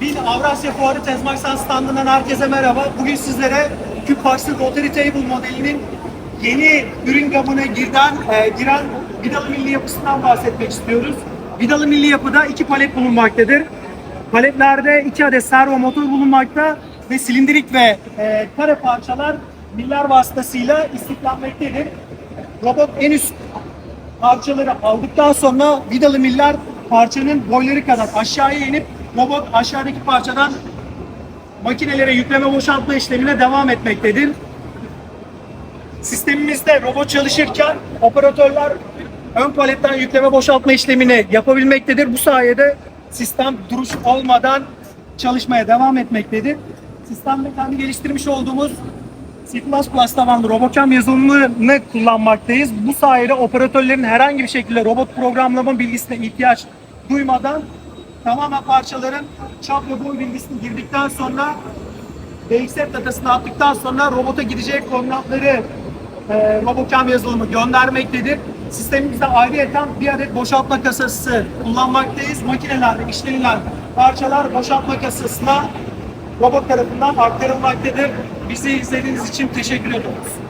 Bir Avrasya Fuarı Tezmaksan standından herkese merhaba. Bugün sizlere Küpfax'ın Rotary Table modelinin yeni ürün gamına giren, e, giren vidalı milli yapısından bahsetmek istiyoruz. Vidalı milli yapıda iki palet bulunmaktadır. Paletlerde iki adet servo motor bulunmakta ve silindirik ve e, kare parçalar miller vasıtasıyla istiflenmektedir. Robot en üst parçaları aldıktan sonra vidalı miller parçanın boyları kadar aşağıya inip robot aşağıdaki parçadan makinelere yükleme boşaltma işlemine devam etmektedir. Sistemimizde robot çalışırken operatörler ön paletten yükleme boşaltma işlemini yapabilmektedir. Bu sayede sistem duruş olmadan çalışmaya devam etmektedir. Sistemde kendi geliştirmiş olduğumuz C++ tabanlı RoboCam yazılımını kullanmaktayız. Bu sayede operatörlerin herhangi bir şekilde robot programlama bilgisine ihtiyaç duymadan tamamen parçaların çap ve boy bilgisini girdikten sonra DXF datasını attıktan sonra robota gidecek koordinatları e, RoboCam yazılımı göndermektedir. Sistemimizde ayrıyeten bir adet boşaltma kasası kullanmaktayız. Makinelerde işlenilen parçalar boşaltma kasasına robot tarafından aktarılmaktadır. Bizi izlediğiniz için teşekkür ediyoruz.